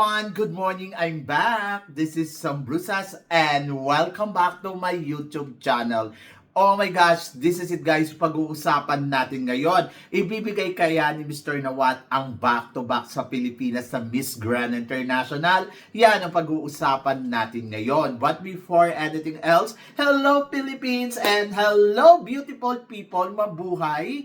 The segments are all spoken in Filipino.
Everyone! Good morning! I'm back! This is Sam Brusas and welcome back to my YouTube channel. Oh my gosh, this is it guys, pag-uusapan natin ngayon. Ibibigay kaya ni Mr. Nawat ang back-to-back sa Pilipinas sa Miss Grand International? Yan ang pag-uusapan natin ngayon. But before anything else, hello Philippines and hello beautiful people, mabuhay!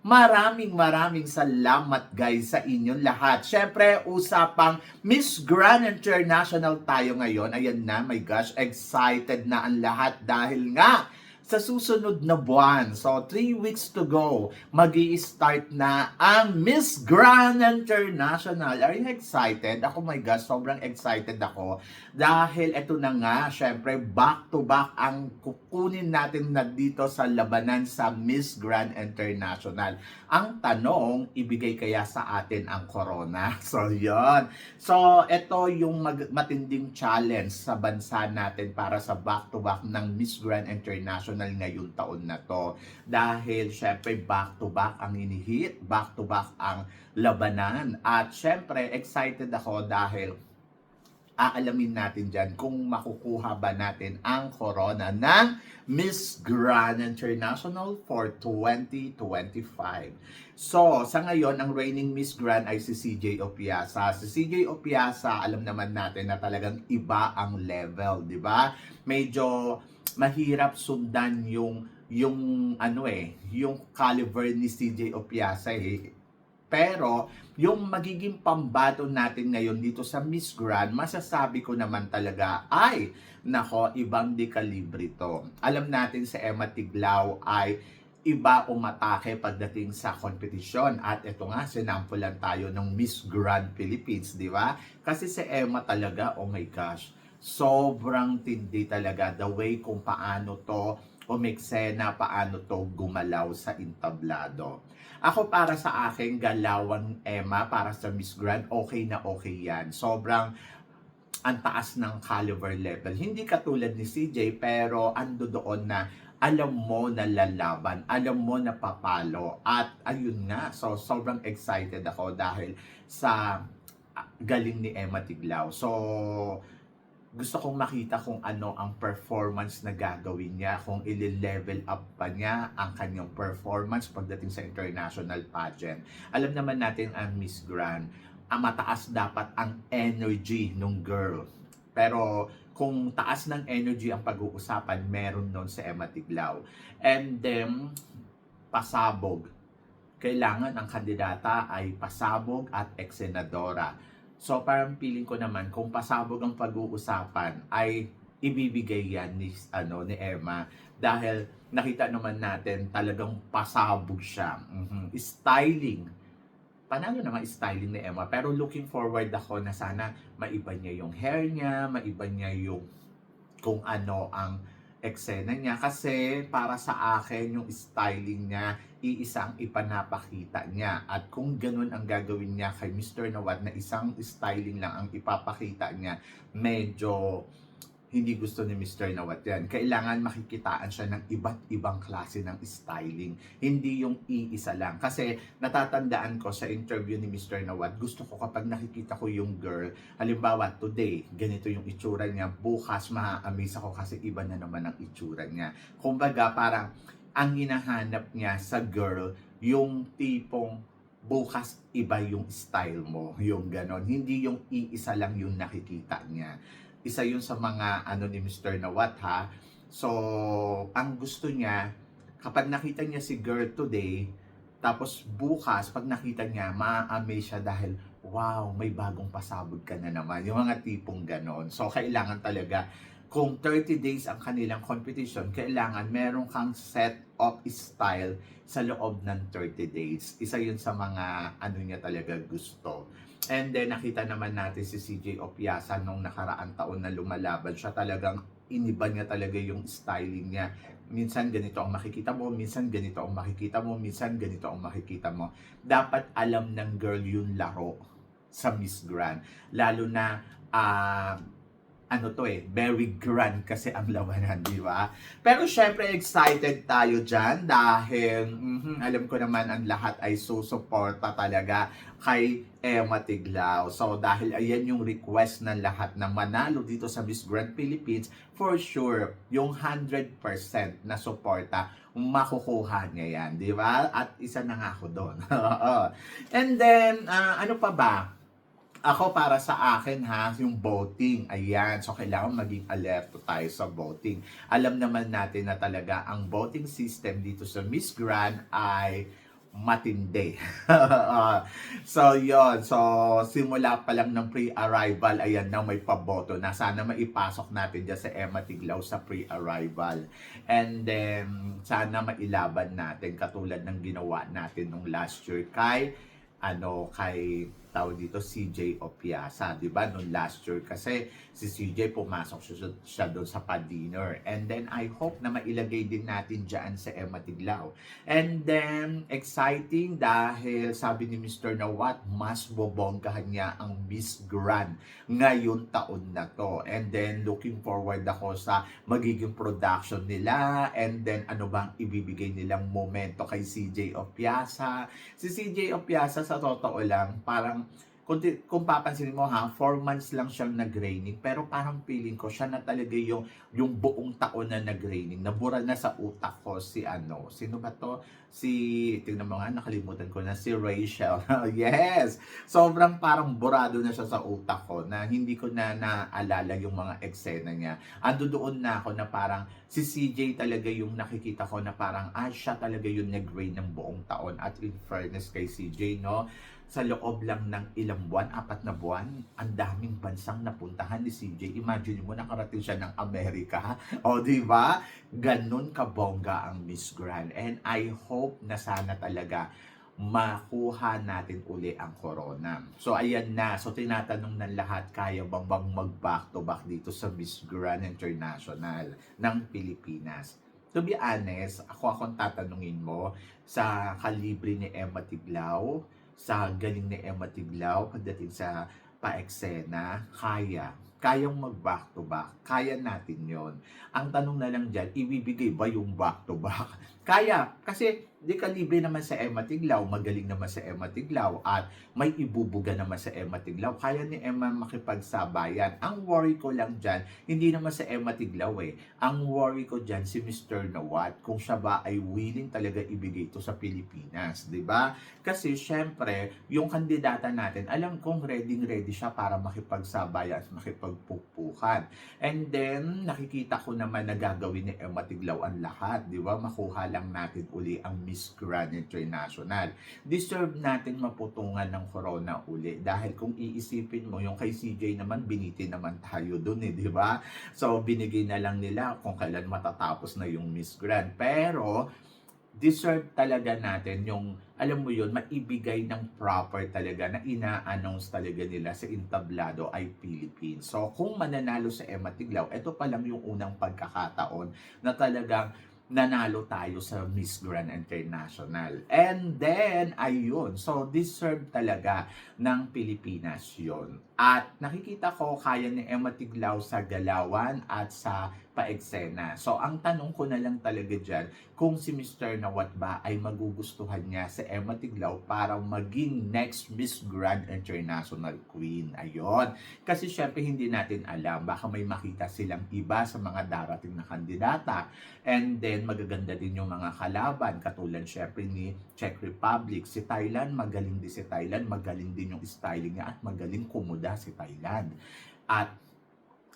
Maraming maraming salamat guys sa inyong lahat. Syempre, usapang Miss Grand International tayo ngayon. Ayan na, my gosh, excited na ang lahat dahil nga sa susunod na buwan. So, 3 weeks to go. mag start na ang Miss Grand International. Are you excited? Ako, my gosh, sobrang excited ako. Dahil ito na nga, syempre, back to back ang kukunin natin na dito sa labanan sa Miss Grand International. Ang tanong, ibigay kaya sa atin ang corona? So, yon So, ito yung mag- matinding challenge sa bansa natin para sa back to back ng Miss Grand International ngayong taon na to. Dahil syempre back to back ang inihit, back to back ang labanan. At syempre excited ako dahil aalamin natin dyan kung makukuha ba natin ang corona ng Miss Grand International for 2025. So, sa ngayon, ang reigning Miss Grand ay si CJ Opiasa. Si CJ Opiasa, alam naman natin na talagang iba ang level, di ba? Medyo mahirap sundan yung yung ano eh, yung caliber ni CJ Opiasa eh. Pero, yung magiging pambato natin ngayon dito sa Miss Grand, masasabi ko naman talaga ay, nako, ibang di kalibre to. Alam natin sa Emma Tiglao ay iba umatake pagdating sa kompetisyon. At ito nga, sinampulan tayo ng Miss Grand Philippines, di ba? Kasi si Emma talaga, oh my gosh, sobrang tindi talaga the way kung paano to umiksena, paano to gumalaw sa intablado. Ako para sa akin, galawan Emma para sa Miss Grand, okay na okay yan. Sobrang ang taas ng caliber level. Hindi katulad ni CJ, pero ando doon na alam mo na lalaban, alam mo na papalo. At ayun nga, so sobrang excited ako dahil sa ah, galing ni Emma Tiglao. So, gusto kong makita kung ano ang performance na gagawin niya, kung i-level up pa niya ang kanyang performance pagdating sa international pageant. Alam naman natin ang Miss Grand, ang mataas dapat ang energy ng girl. Pero kung taas ng energy ang pag-uusapan, meron nun sa Emma Tiglao. And then, pasabog. Kailangan ang kandidata ay pasabog at eksenadora So parang feeling ko naman kung pasabog ang pag-uusapan ay ibibigay yan ni ano ni Emma dahil nakita naman natin talagang pasabog siya. Mhm. Styling. Panalo naman styling ni Emma pero looking forward ako na sana maiba niya yung hair niya, maiba niya yung kung ano ang eksena niya kasi para sa akin yung styling niya iisang ipanapakita niya. At kung ganun ang gagawin niya kay Mr. Nawad na isang styling lang ang ipapakita niya, medyo hindi gusto ni Mr. Nawat yan. Kailangan makikitaan siya ng iba't ibang klase ng styling. Hindi yung iisa lang. Kasi natatandaan ko sa interview ni Mr. Nawat, gusto ko kapag nakikita ko yung girl, halimbawa today, ganito yung itsura niya, bukas ma-amaze ako kasi iba na naman ang itsura niya. Kumbaga parang ang hinahanap niya sa girl, yung tipong bukas iba yung style mo, yung ganon. Hindi yung iisa lang yung nakikita niya isa yun sa mga ano ni Mr. Nawat ha. So, ang gusto niya, kapag nakita niya si girl today, tapos bukas, pag nakita niya, ma-amaze siya dahil, wow, may bagong pasabog ka na naman. Yung mga tipong ganon. So, kailangan talaga, kung 30 days ang kanilang competition, kailangan meron kang set of style sa loob ng 30 days. Isa yun sa mga ano niya talaga gusto. And then nakita naman natin si CJ Opiasa nung nakaraang taon na lumalaban siya talagang iniba niya talaga yung styling niya. Minsan ganito ang makikita mo, minsan ganito ang makikita mo, minsan ganito ang makikita mo. Dapat alam ng girl yung laro sa Miss Grand. Lalo na ah, ano to eh, very grand kasi ang labanan, di ba? Pero syempre excited tayo dyan dahil mhm, alam ko naman ang lahat ay susuporta talaga kay Emma Tiglao. So dahil ayan yung request ng lahat na manalo dito sa Miss Grand Philippines, for sure, yung 100% na suporta, makukuha niya yan, di ba? At isa na nga ako doon. And then, ah, ano pa ba? Ako para sa akin ha, yung voting, ayan. So kailangan maging alerto tayo sa voting. Alam naman natin na talaga ang voting system dito sa Miss Grand ay matindi. so yon So simula pa lang ng pre-arrival, ayan na may paboto na. Sana maipasok natin dyan sa Emma Tiglaw sa pre-arrival. And then sana mailaban natin katulad ng ginawa natin nung last year kay ano kay tawag dito CJ Opiasa, 'di ba? Noong last year kasi si CJ pumasok siya, siya doon sa pa-dinner. And then I hope na mailagay din natin diyan sa Emma Tiglao. And then exciting dahil sabi ni Mr. Nawat, mas bobonggahan niya ang Miss Grand ngayon taon na to. And then looking forward ako sa magiging production nila and then ano bang ibibigay nilang momento kay CJ Opiasa. Si CJ Opiasa sa totoo lang, parang kung, ti- kung papansinin mo ha, 4 months lang siyang nag-raining, pero parang feeling ko siya na talaga yung, yung buong taon na nag-raining. Nabura na sa utak ko si ano, sino ba to? Si, tingnan mo nga, nakalimutan ko na, si Rachel. yes! Sobrang parang burado na siya sa utak ko na hindi ko na naalala yung mga eksena niya. Ando doon na ako na parang si CJ talaga yung nakikita ko na parang ah, siya talaga yung nag-rain ng buong taon. At in fairness kay CJ, no, sa loob lang ng ilang buwan, apat na buwan, ang daming bansang napuntahan ni CJ. Imagine mo, nakarating siya ng Amerika. O, di ba? Ganon kabongga ang Miss Grand. And I hope na sana talaga makuha natin uli ang corona. So, ayan na. So, tinatanong ng lahat, kaya bang bang mag-back to back dito sa Miss Grand International ng Pilipinas? To be honest, ako akong tatanungin mo sa kalibre ni Emma Tiglao, sa galing ni Emma Tiglao pagdating sa pa-eksena, kaya. Kayang mag-back to back. Kaya natin yon. Ang tanong na lang dyan, ibibigay ba yung back to back? Kaya. Kasi di kalibre naman sa Emma Tiglao, magaling naman sa Emma Tiglao, at may ibubuga naman sa Emma Tiglao. Kaya ni Emma makipagsabayan. Ang worry ko lang dyan, hindi naman sa Emma Tiglao eh. Ang worry ko dyan si Mr. Nawat, kung siya ba ay willing talaga ibigay ito sa Pilipinas, di ba? Kasi syempre, yung kandidata natin, alam kong ready ready siya para makipagsabayan at makipagpukpukan. And then, nakikita ko naman na gagawin ni Emma Tiglao ang lahat, di ba? Makuha lang natin uli ang Miss Grand International. Deserve natin maputungan ng corona uli dahil kung iisipin mo, yung kay CJ naman, biniti naman tayo dun eh, di ba? So, binigay na lang nila kung kailan matatapos na yung Miss Grand. Pero, deserve talaga natin yung, alam mo yun, maibigay ng proper talaga na ina-announce talaga nila sa entablado ay Philippines. So, kung mananalo sa Emma Tiglao, ito pa lang yung unang pagkakataon na talagang nanalo tayo sa Miss Grand International. And then, ayun. So, deserve talaga ng Pilipinas yon At nakikita ko kaya ni Emma Tiglao sa galawan at sa paeksena. So, ang tanong ko na lang talaga dyan, kung si Mr. Nawat ba ay magugustuhan niya sa Emma Tiglao para maging next Miss Grand International Queen. Ayun. Kasi syempre hindi natin alam, baka may makita silang iba sa mga darating na kandidata. And then, magaganda din yung mga kalaban, katulad syempre ni Czech Republic. Si Thailand, magaling din si Thailand, magaling din yung styling niya at magaling kumuda si Thailand. At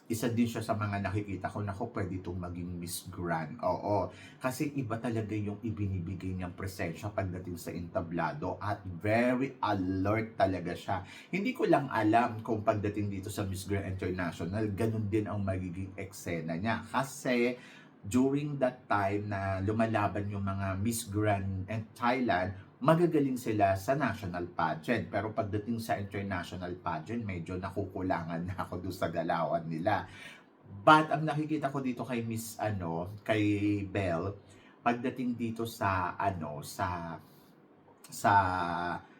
isa din siya sa mga nakikita ko, nako pwede itong maging Miss Grand. Oo, kasi iba talaga yung ibinibigay niyang presensya pagdating sa entablado at very alert talaga siya. Hindi ko lang alam kung pagdating dito sa Miss Grand International, ganun din ang magiging eksena niya. Kasi during that time na lumalaban yung mga Miss Grand and Thailand, magagaling sila sa national pageant. Pero pagdating sa international pageant, medyo nakukulangan na ako doon sa galawan nila. But ang nakikita ko dito kay Miss ano, kay Belle, pagdating dito sa ano, sa sa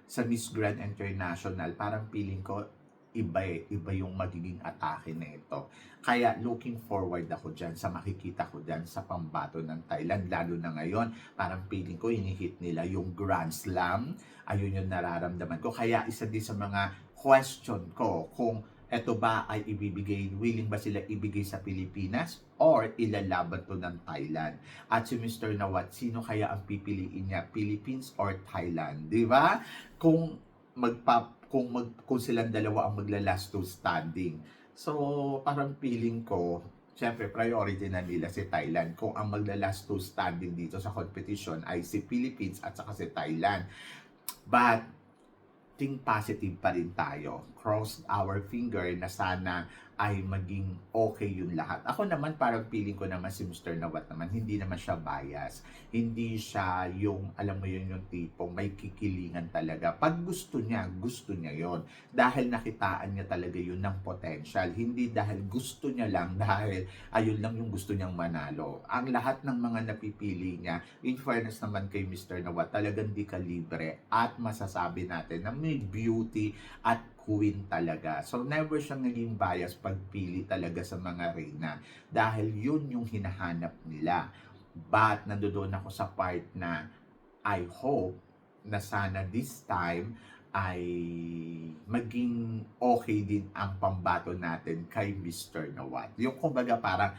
sa Miss Grand International, parang feeling ko iba iba yung magiging atake nito. Kaya looking forward ako dyan sa makikita ko dyan sa pambato ng Thailand. Lalo na ngayon, parang feeling ko inihit nila yung Grand Slam. Ayun yung nararamdaman ko. Kaya isa din sa mga question ko kung eto ba ay ibibigay, willing ba sila ibigay sa Pilipinas or ilalaban to ng Thailand. At si Mr. Nawat, sino kaya ang pipiliin niya, Philippines or Thailand? Di ba? Kung magpa kung mag kung silang dalawa ang magla-last two standing. So, parang feeling ko, syempre priority na nila si Thailand. Kung ang magla-last two standing dito sa competition ay si Philippines at saka si Thailand. But think positive pa rin tayo. Cross our finger na sana ay maging okay yung lahat. Ako naman parang feeling ko naman si Mr. Nawat naman, hindi naman siya bias. Hindi siya yung, alam mo yun, yung tipong may kikilingan talaga. Pag gusto niya, gusto niya yon Dahil nakitaan niya talaga yun ng potential. Hindi dahil gusto niya lang, dahil ayun lang yung gusto niyang manalo. Ang lahat ng mga napipili niya, in fairness naman kay Mr. Nawat, talagang di kalibre at masasabi natin na may beauty at queen talaga. So never siyang naging bias pagpili talaga sa mga reyna dahil yun yung hinahanap nila. But nandoon ako sa part na I hope na sana this time ay maging okay din ang pambato natin kay Mr. Nawat. Yung kumbaga parang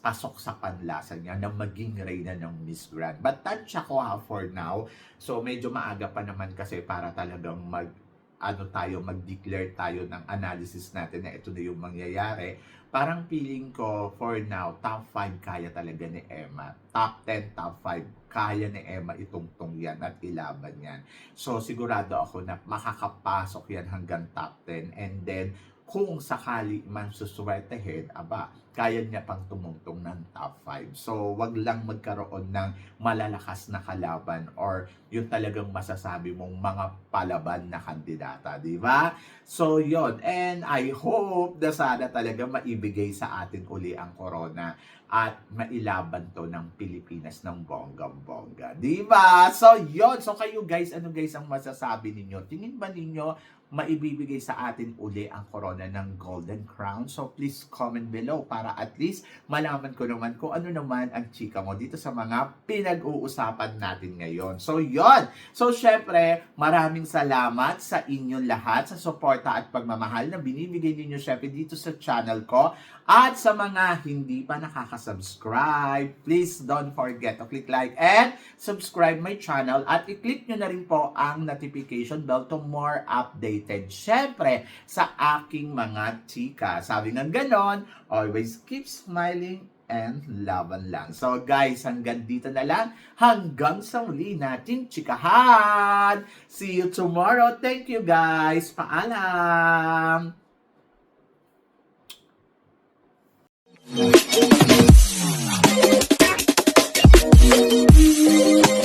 pasok sa panlasa niya na maging reyna ng Miss Grand. But tansya ko ha for now. So medyo maaga pa naman kasi para talagang mag ano tayo, mag-declare tayo ng analysis natin na ito na yung mangyayari. Parang feeling ko, for now, top 5 kaya talaga ni Emma. Top 10, top 5, kaya ni Emma itungtong yan at ilaban yan. So, sigurado ako na makakapasok yan hanggang top 10. And then, kung sakali man suswertehin, aba, kaya niya pang tumungtong ng top 5. So, wag lang magkaroon ng malalakas na kalaban or yung talagang masasabi mong mga palaban na kandidata, di ba? So, yon And I hope na sana talaga maibigay sa atin uli ang corona at mailaban to ng Pilipinas ng bonggang-bongga. Di ba? So, yon So, kayo guys, ano guys ang masasabi ninyo? Tingin ba ninyo maibibigay sa atin uli ang corona ng Golden Crown? So, please comment below para at least malaman ko naman kung ano naman ang chika mo dito sa mga pinag-uusapan natin ngayon. So, yon So, syempre, maraming salamat sa inyong lahat sa suporta at pagmamahal na binibigay ninyo syempre dito sa channel ko. At sa mga hindi pa nakaka-subscribe, please don't forget to click like and subscribe my channel at i-click nyo na rin po ang notification bell to more updated. Syempre, sa aking mga chika. Sabi nga ganon, always keep smiling and laban lang. So guys, hanggang dito na lang. Hanggang sa muli natin chikahan. See you tomorrow. Thank you guys. Paalam. Thank you.